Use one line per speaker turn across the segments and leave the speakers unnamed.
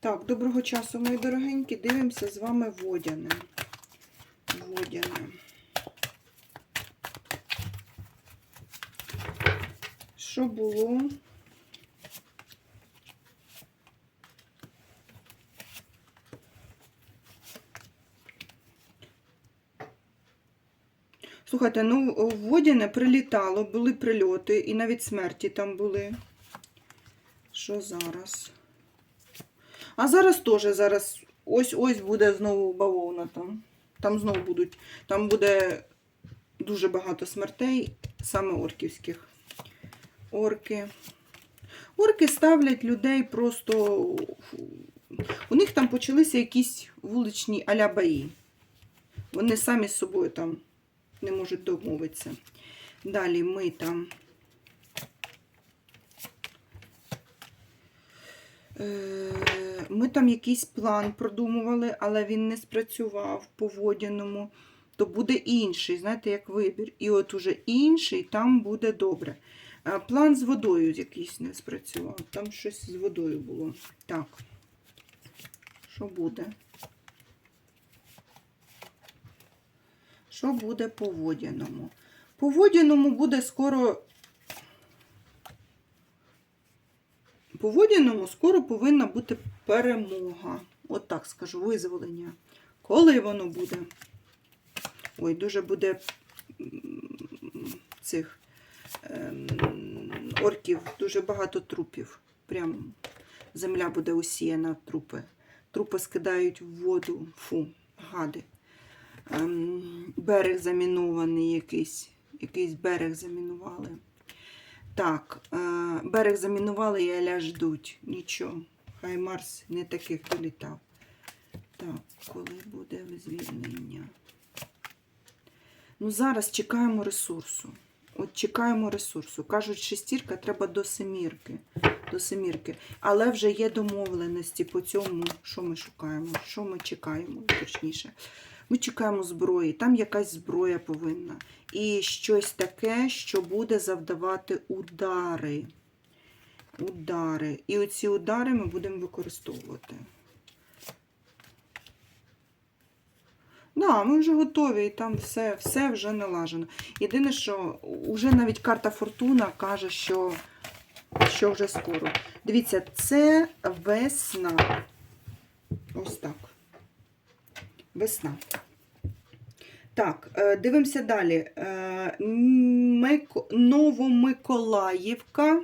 Так, доброго часу, мої дорогенькі. Дивимося з вами водяне. Водяне. Що було? Слухайте, ну Водяне прилітало, були прильоти, і навіть смерті там були. Що зараз? А зараз теж зараз ось ось буде знову бавовна там. Там знову будуть. Там буде дуже багато смертей, саме орківських. Орки. Орки ставлять людей просто. У них там почалися якісь вуличні аля бої. Вони самі з собою там не можуть домовитися. Далі ми там. Ми там якийсь план продумували, але він не спрацював по водяному. То буде інший, знаєте, як вибір. І от уже інший там буде добре. Е, План з водою якийсь не спрацював. Там щось з водою було. Так. Що буде? Що буде по водяному? По водяному буде скоро. По водяному скоро повинна бути перемога. От так скажу, визволення. Коли воно буде? Ой, дуже буде цих ем, орків, дуже багато трупів. Прям земля буде усіяна трупи. Трупи скидають в воду. Фу, гади. Ем, берег замінований якийсь. Якийсь берег замінували. Так, е, берег замінували і аля ждуть. Нічого. Хай Марс не таких долітав. Так, коли буде звільнення? Ну, зараз чекаємо ресурсу. От чекаємо ресурсу. Кажуть, шестірка треба до семірки. До семірки. Але вже є домовленості по цьому, що ми шукаємо, що ми чекаємо, точніше. Ми чекаємо зброї, там якась зброя повинна. І щось таке, що буде завдавати удари. Удари. І оці удари ми будемо використовувати. Да, ми вже готові, і там все, все вже налажено. Єдине, що вже навіть карта Фортуна каже, що, що вже скоро. Дивіться, це весна. Ось так. Весна. Так, е, дивимося далі. Е, Новомиколаївка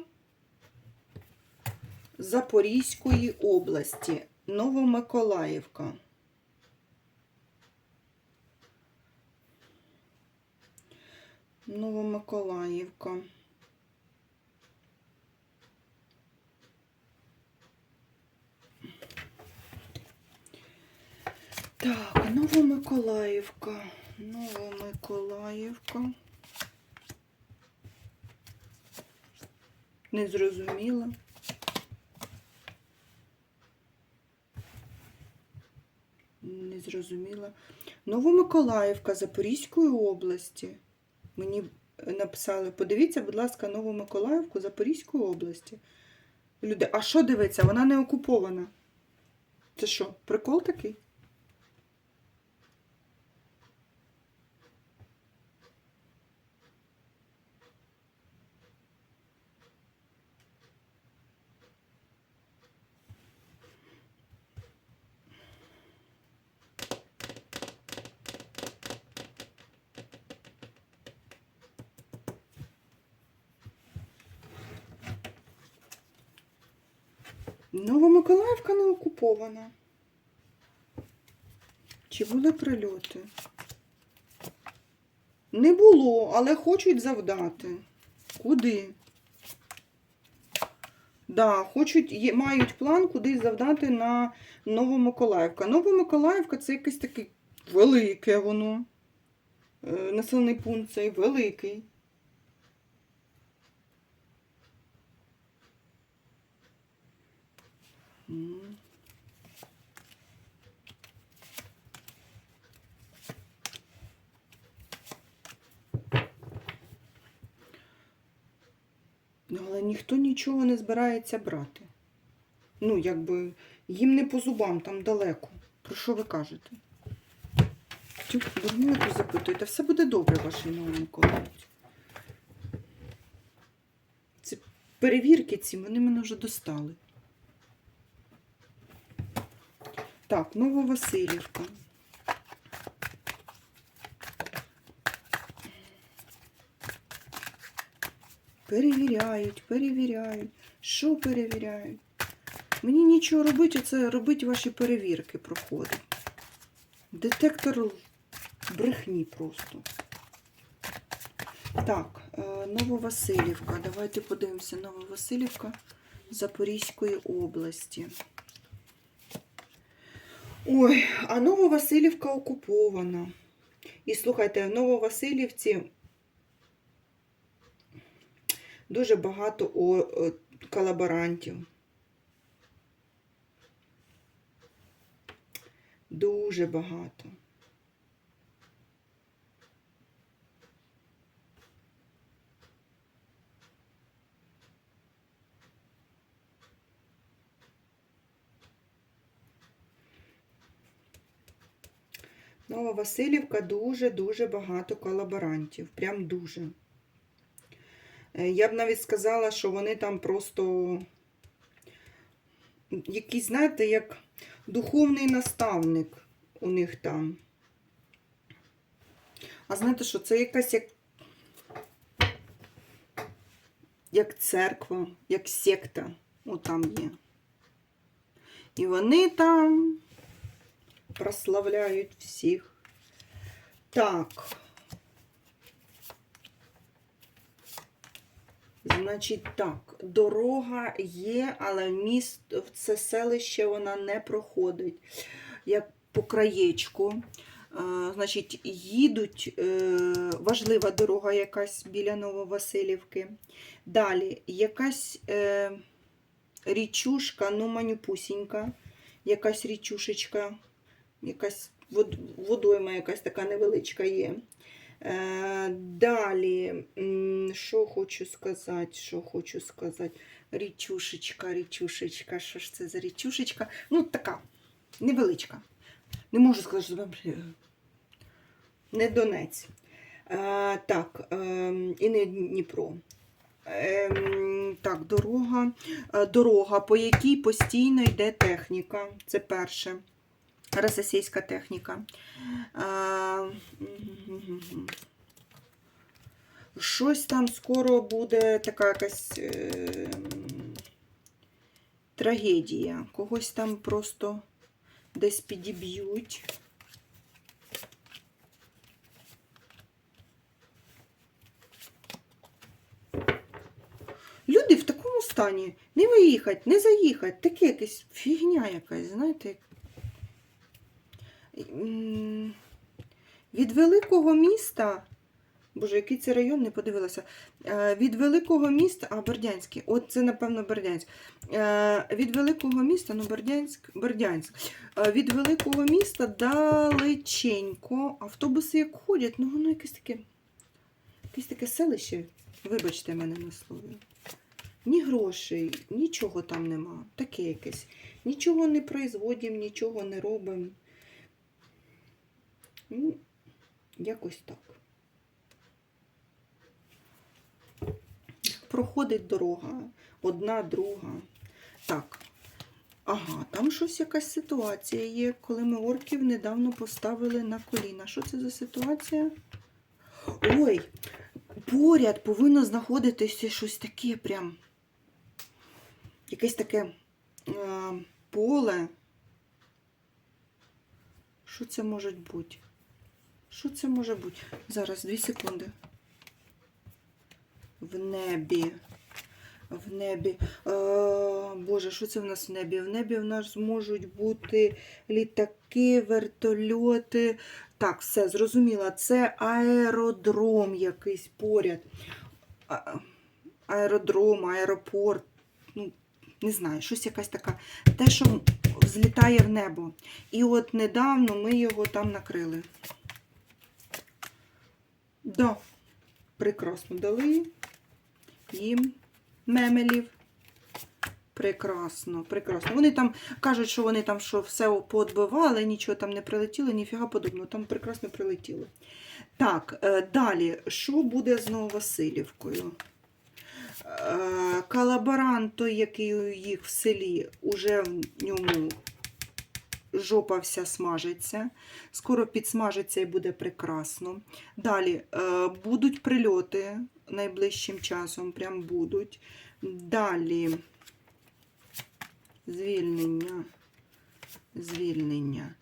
Запорізької області. Новомиколаївка. Новомиколаївка. Так, Новомиколаївка. Новомиколаївка. Не зрозуміла. Не зрозуміла. Новомиколаївка Запорізької області. Мені написали, подивіться, будь ласка, Новомиколаївку Запорізької області. Люди, а що дивиться? Вона не окупована. Це що, прикол такий? Новомиколаївка не окупована. Чи були прильоти? Не було, але хочуть завдати. Куди? Да, хочуть, мають план кудись завдати на Новомиколаївка. Новомиколаївка це якесь таке велике воно. Е, Населений пункт цей великий. М. Ну, Але ніхто нічого не збирається брати. ну, якби, їм не по зубам, там далеко. Про що ви кажете? Тю, Дурню запитуєте, все буде добре, ваше Миколаївич. Ці перевірки ці, вони мене вже достали. Так, Нововасилівка. Перевіряють, перевіряють. Що перевіряють? Мені нічого робити, це робити ваші перевірки проходить. Детектор брехні просто. Так, е, Нововасилівка. Давайте подивимося. Нововасилівка Запорізької області. Ой, а Нововасилівка окупована. І слухайте, в Нововасилівці дуже багато колаборантів. Дуже багато. Нова Васильівка дуже-дуже багато колаборантів. Прям дуже. Е, Я б навіть сказала, що вони там просто якийсь, знаєте, як духовний наставник у них там. А знаєте що, це якась як, як церква, як секта. О, там є. І вони там прославляють всіх. Так. Значить, так, дорога є, але міст, в це селище вона не проходить. Як по краєчку. Е, Значить, їдуть, е, важлива дорога якась біля Нововасилівки. Далі якась е, річушка, ну манюпусінька, якась річушечка, якась вод, водойма якась така невеличка є. Е, далі, що хочу сказати, що хочу сказати. Річушечка, річушечка, що ж це за річушечка? Ну, така, невеличка. Не можу сказати, що не Донець. Е, так, е, і не Дніпро. Ем, так, дорога, е, дорога, по якій постійно йде техніка. Це перше. Російська техніка. Щось там скоро буде така якась е, трагедія. Когось там просто десь підіб'ють. Люди в такому стані не виїхати, не заїхати, таке якась фігня якась, знаєте, від великого міста, боже, який це район, не подивилася. Е, Від великого міста, а Бердянський, от це, напевно, Бердянськ. Е, Від великого міста, ну, Бердянськ, Бердянськ. Е, Від великого міста далеченько. Автобуси як ходять, ну воно якесь таке, якесь таке селище, вибачте мене на слові. Ні грошей, нічого там нема. Таке якесь. Нічого не производимо, нічого не робимо. Ну, якось так. Проходить дорога, одна, друга. Так. Ага, там щось якась ситуація є, коли ми орків недавно поставили на коліна. Що це за ситуація? Ой, поряд повинно знаходитися щось таке прям. Якесь таке е, поле. Що це може бути? Що це може бути? Зараз, дві секунди. В небі. В небі. Е, Боже, що це в нас в небі? В небі в нас можуть бути літаки, вертольоти. Так, все, зрозуміла. Це аеродром якийсь поряд. Аеродром, аеропорт. Ну, не знаю, щось якась така. Те, що взлітає в небо. І от недавно ми його там накрили. Да, прекрасно дали їм мемелів. Прекрасно, прекрасно. Вони там кажуть, що вони там що все поотбивали, нічого там не прилетіло, ніфіга подобного, там прекрасно прилетіло. Так, е, далі, що буде з Нововасилівкою? Е, Колаборант, той, який у їх в селі, уже в ньому жопа вся смажиться. Скоро підсмажиться і буде прекрасно. Далі е, будуть прильоти найближчим часом, прям будуть. Далі звільнення. Звільнення.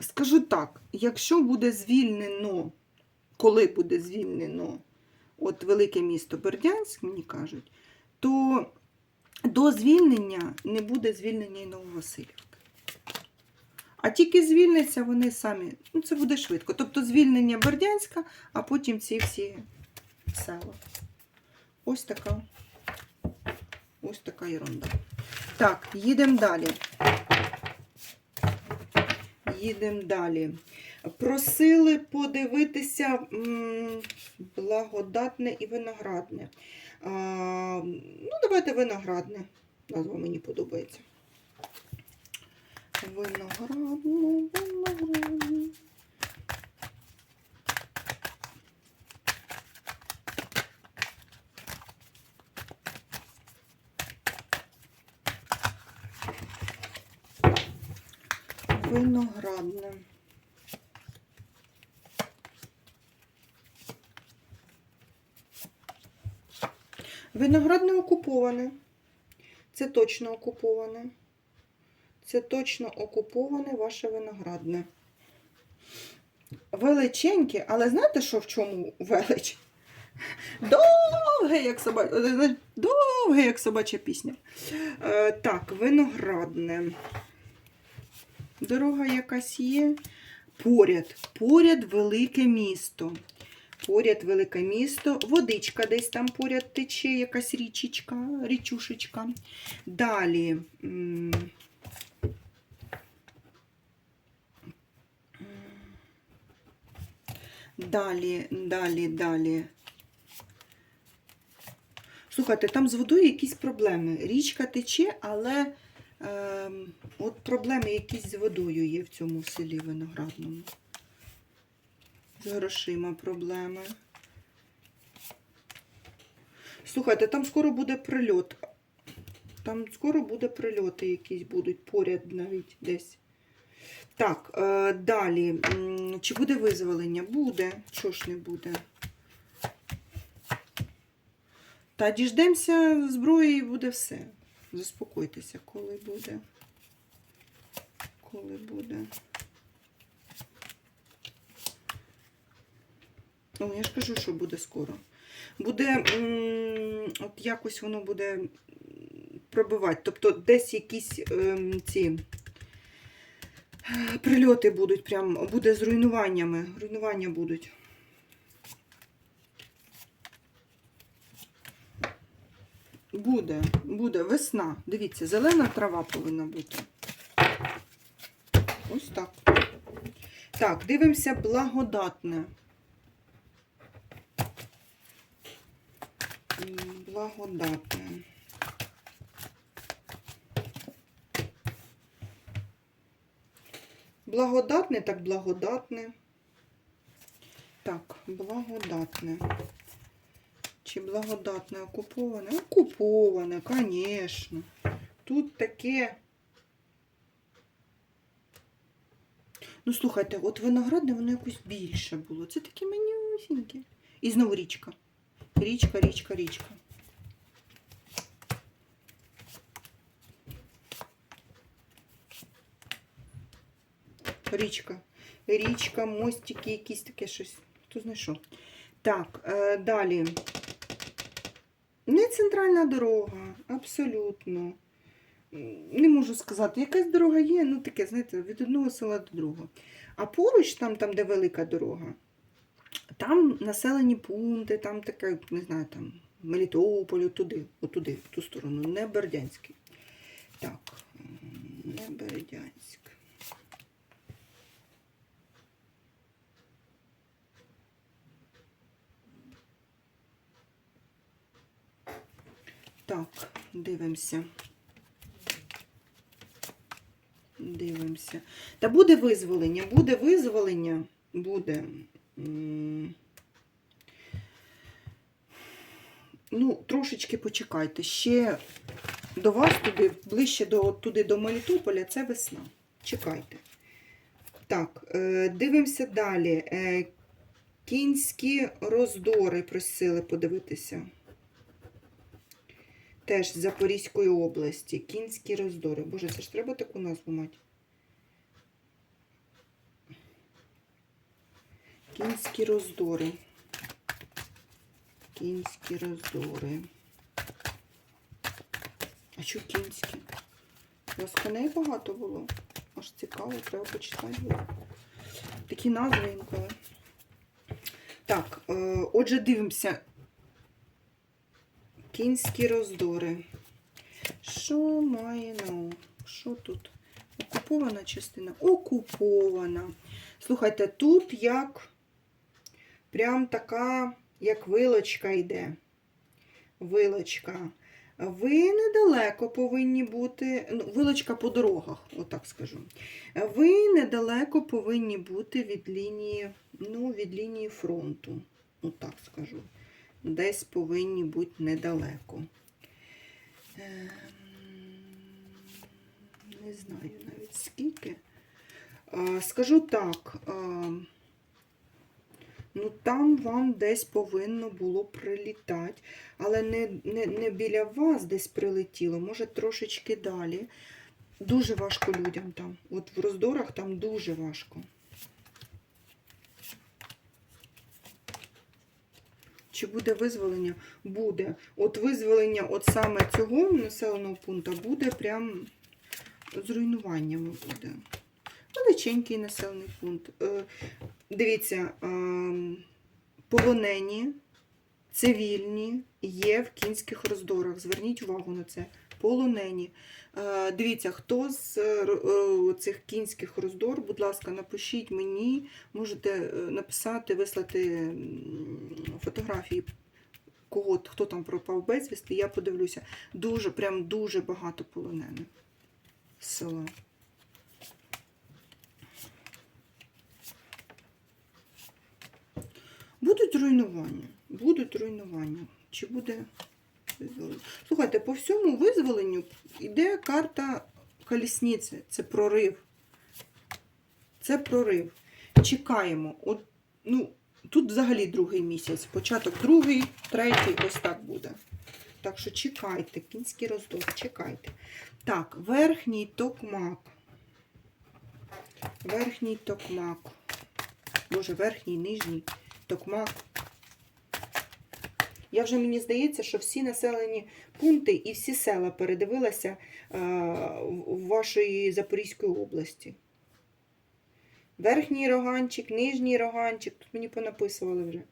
Скажу так, якщо буде звільнено, коли буде звільнено от велике місто Бердянськ, мені кажуть, то до звільнення не буде звільнення і Нововасилівки. А тільки звільняться вони самі, ну це буде швидко. Тобто звільнення Бердянська, а потім ці всі села. Ось така. Ось така ерунда. Так, їдемо далі. Їдемо далі. Просили подивитися м, благодатне і виноградне. Ну, давайте виноградне. Назва мені подобається. Виноградне, виноградне. Виноградне. Виноградне окуповане. Це точно окуповане. Це точно окуповане ваше виноградне. Величеньке, але знаєте, що в чому велич? Довге, як собача, довге, як собача пісня. Е, так, виноградне. Дорога якась є. Поряд. Поряд велике місто. Поряд велике місто. Водичка десь там поряд тече, якась річечка, річушечка. Далі. Далі, далі, далі. Слухайте, там з водою якісь проблеми. Річка тече, але ем, от проблеми якісь з водою є в цьому селі виноградному. З грошима проблеми. Слухайте, там скоро буде прильот. Там скоро буде прильоти якісь будуть поряд навіть десь. Так, е, далі. Чи буде визволення? Буде. Чого ж не буде? Та діждемося зброї і буде все. Заспокойтеся, коли буде. Коли буде. О, я ж кажу, що буде скоро. Буде, от якось воно буде пробивати. Тобто десь якісь ем, ці е, прильоти будуть, прям буде з руйнуваннями. Руйнування будуть. Буде, буде весна. Дивіться, зелена трава повинна бути. Ось так. Так, дивимося благодатне. М, Благодатне. Так благодатне. Так, благодатне. Чи благодатне окуповане? Окуповане, звісно. Тут таке. Ну, слухайте, от виноградне воно якось більше було. Це таке манюсіньке. І знову річка. Річка, річка, річка. Річка. Річка, мостики, якісь таке щось. Хто знає що. Так, е, далі. Не центральна дорога, абсолютно. Не можу сказати, якась дорога є, ну таке, знаєте, від одного села до другого. А поруч, там, там де велика дорога, там населені пункти, там таке, не знаю, там Мелітополь, туди, отуди, в ту сторону, не Бердянський. Так, не Бердянськ. Так. Дивимося. Дивимося. Та буде визволення, буде визволення, буде. Ну, трошечки почекайте. Ще до вас туди, ближче до, туди до Мелітополя, це весна. Чекайте. Так, е, дивимося далі. Е, кінські роздори просили подивитися. Теж з Запорізької області. Кінські роздори. Боже, це ж треба таку назву мати. Кінські роздори. Кінські роздори. А що кінські? У вас коней багато було. Аж цікаво, треба почитати. Такі назви інколи. Так, е, отже, дивимося. Кінські роздори. Що має на? Що тут? Окупована частина? Окупована. Слухайте, тут як прям така, як вилочка йде. Вилочка. Ви недалеко повинні бути, ну, вилочка по дорогах, отак скажу. Ви недалеко повинні бути від лінії, ну, від лінії фронту, отак скажу. Десь повинні бути недалеко. Ем, Не знаю навіть скільки. Скажу так. Ну, там вам десь повинно було прилітати, але не, не, не біля вас десь прилетіло, може трошечки далі. Дуже важко людям там. От в роздорах там дуже важко. Чи буде визволення? Буде. От визволення от саме цього населеного пункту буде прям з буде. Величенький населений пункт. Е, Дивіться, ем, полонені, цивільні є в кінських роздорах. Зверніть увагу на це. Полонені. Е, Дивіться, хто з е, е, цих кінських роздор, будь ласка, напишіть мені, можете написати, вислати фотографії, кого, хто там пропав безвісти, я подивлюся. Дуже, прям дуже багато полонених села. Будуть руйнування. Будуть руйнування. Чи буде? Слухайте, по всьому визволенню йде карта колісниці. Це прорив. Це прорив. Чекаємо. От, ну, тут взагалі другий місяць. Початок другий, третій, ось так буде. Так що чекайте, кінський роздор, чекайте. Так, верхній токмак. Верхній токмак. Боже, верхній, нижній токмак. Я вже мені здається, що всі населені пункти і всі села передивилася е, в вашої Запорізької області. Верхній роганчик, нижній роганчик. Тут мені понаписували вже.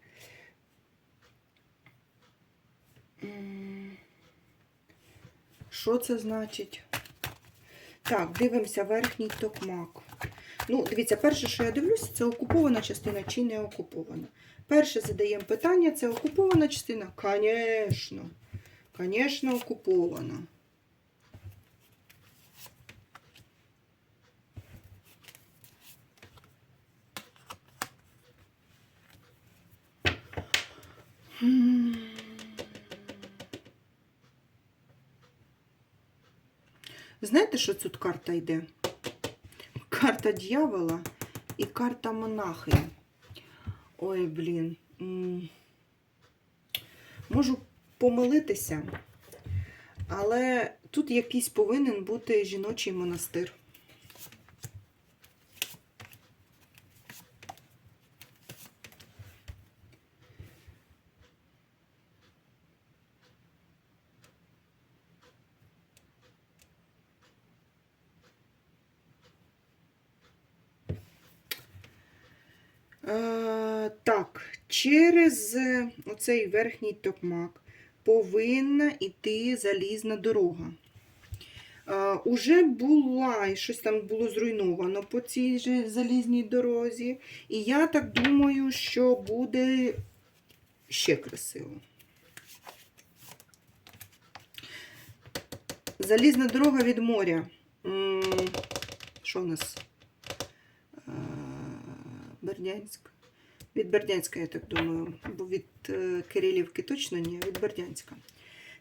Що це значить? Так, дивимося верхній токмак. Ну, дивіться, перше, що я дивлюся, це окупована частина чи не окупована. Перше задаємо питання, це окупована частина? Звісно. Звісно, окупована. Знаєте, що тут карта йде? Карта дьявола і карта монахи. Ой, блін. Можу помилитися, але тут якийсь повинен бути жіночий монастир. Так, через е, оцей верхній токмак повинна йти залізна дорога. Е, уже була, і щось там було зруйновано по цій же залізній дорозі. І я так думаю, що буде ще красиво. Залізна дорога від моря. Що в нас? Бердянськ. Від Бердянська, я так думаю. Бо від е, Кирилівки точно ні, від Бердянська.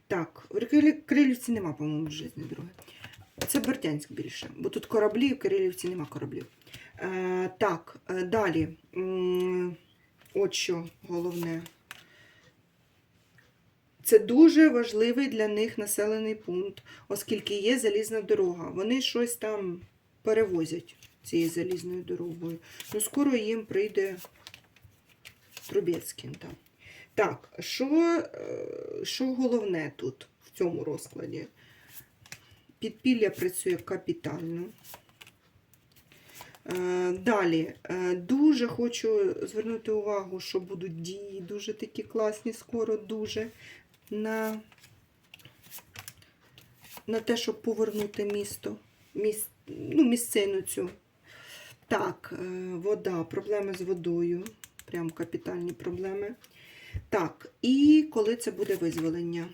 Так, в Кирилівці нема, по-моєму, залізної дороги. Це Бердянськ більше, бо тут кораблі, в Кирилівці нема кораблів. Е, так, е, далі. От що головне. Це дуже важливий для них населений пункт, оскільки є залізна дорога. Вони щось там перевозять цією залізною дорогою. Ну, скоро їм прийде Трубецький там. Так, що, е, що головне тут в цьому розкладі? Підпілля працює капітально. Е, Далі, е, дуже хочу звернути увагу, що будуть дії дуже такі класні, скоро дуже на, на те, щоб повернути місто, міс, ну, місцину цю. Так, е, вода, проблеми з водою. Прям капітальні проблеми. Так, і коли це буде визволення?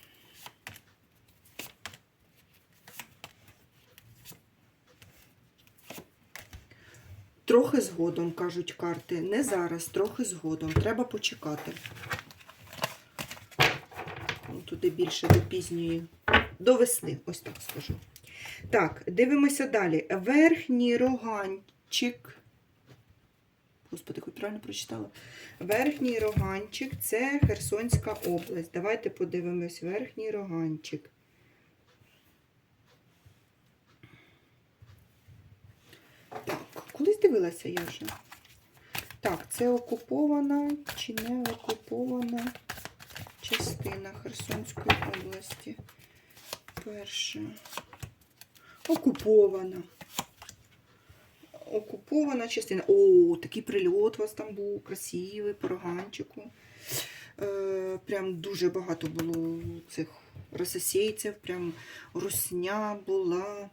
Трохи згодом, кажуть карти. Не зараз, трохи згодом. Треба почекати. Ну, Туди більше до пізньої. До весни, ось так скажу. Так, дивимося далі. Верхній роганчик. Господи, хоч правильно прочитала. Верхній роганчик це Херсонська область. Давайте подивимось. Верхній роганчик. Так, колись дивилася я вже. Так, це окупована чи не окупована частина Херсонської області. Перша. Окупована. Окупована частина. О, такий прильот у вас там був, красивий, по роганчику. Е, прям дуже багато було цих рососейців, прям русня була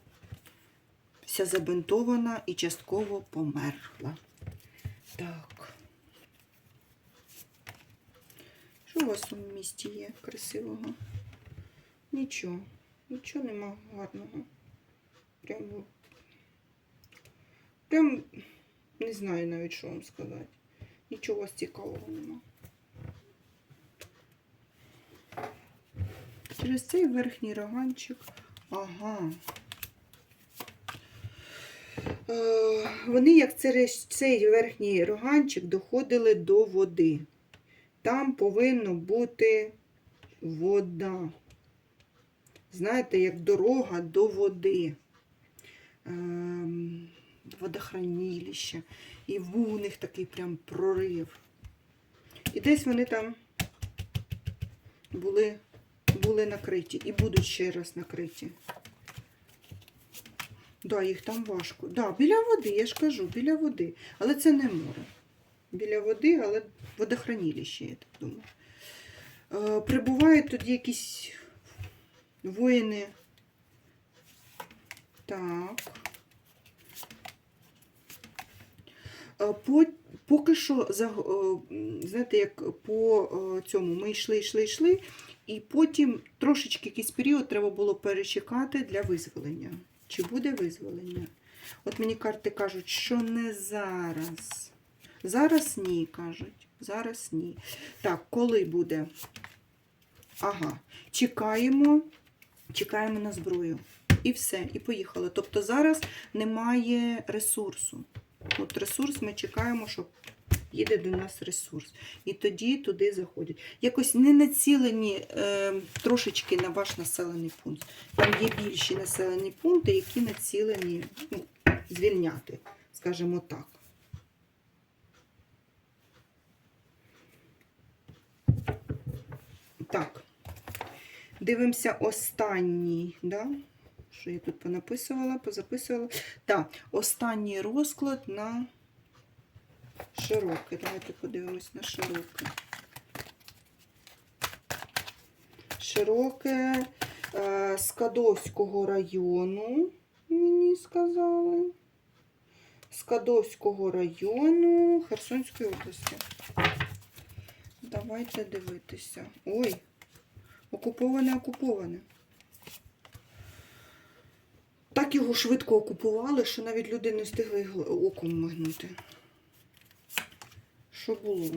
вся забинтована і частково померла. Так. Що у вас у місті є красивого? Нічого. Нічого нема гарного. Прям, ну, прям не знаю навіть, що вам сказати. Нічого цікавого нема. Через цей верхній роганчик. Ага. Е, Вони, як через цей верхній роганчик, доходили до води. Там повинно бути вода. Знаєте, як дорога до води. Ем, Водохранилище. І був у них такий прям прорив. І десь вони там були, були накриті і будуть ще раз накриті. Да, їх там важко. Да, біля води, я ж кажу, біля води. Але це не море. Біля води, але водохранилище, я так думаю. Е, прибувають тоді якісь воїни. Так. Е, По, поки що, е, знаєте, як по е, цьому ми йшли, йшли, йшли, і потім трошечки якийсь період треба було перечекати для визволення. Чи буде визволення? От мені карти кажуть, що не зараз. Зараз ні, кажуть. Зараз ні. Так, коли буде? Ага, чекаємо, чекаємо на зброю. І все, і поїхали. Тобто зараз немає ресурсу. От ресурс ми чекаємо, що їде до нас ресурс. І тоді туди заходять. Якось не націлені е, трошечки на ваш населений пункт. Там є більші населені пункти, які націлені ну, звільняти, скажімо так. Так, дивимося останній, да? Що я тут понаписувала, позаписувала. Так, останній розклад на широке. Давайте подивимось на широке. Широке е, Скадовського району, мені сказали. Скадовського району Херсонської області. Давайте дивитися. Ой, окуповане, окуповане. Так його швидко окупували, що навіть люди не встигли оком мигнути. Що було?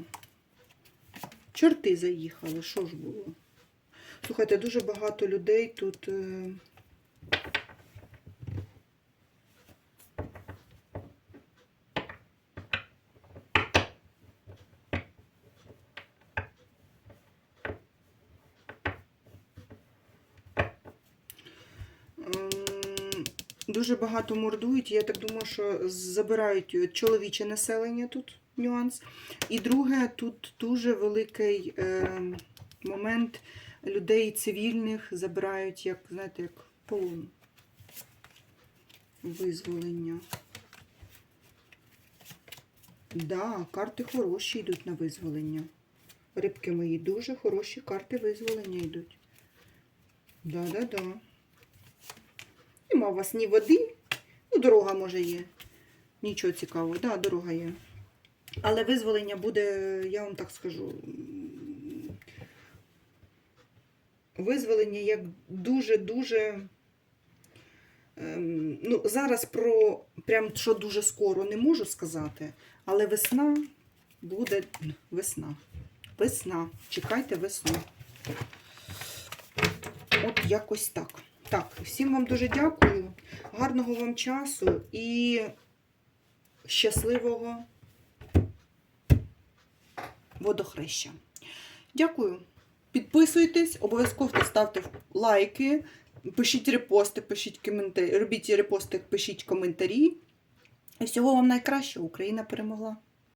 Чорти заїхали, що ж було? Слухайте, дуже багато людей тут. е, Ем, Дуже багато мордують. Я так думаю, що забирають чоловіче населення тут нюанс. І друге, тут дуже великий е, момент людей цивільних забирають, як, знаєте, як полон. Визволення. Да, карти хороші йдуть на визволення. Рибки мої, дуже хороші карти визволення йдуть. Да-да-да. Нема у вас ні води, ну, дорога може є. Нічого цікавого, да, дорога є. Але визволення буде, я вам так скажу. Визволення як дуже-дуже. ем, Ну, зараз про прям що дуже скоро не можу сказати, але весна буде весна. Весна. Чекайте весну. От якось так. Так, всім вам дуже дякую. Гарного вам часу і щасливого водохреща. Дякую. Підписуйтесь, обов'язково ставте лайки, пишіть репости, пишіть коментарі, робіть репости, пишіть коментарі. І всього вам найкращого. Україна перемогла.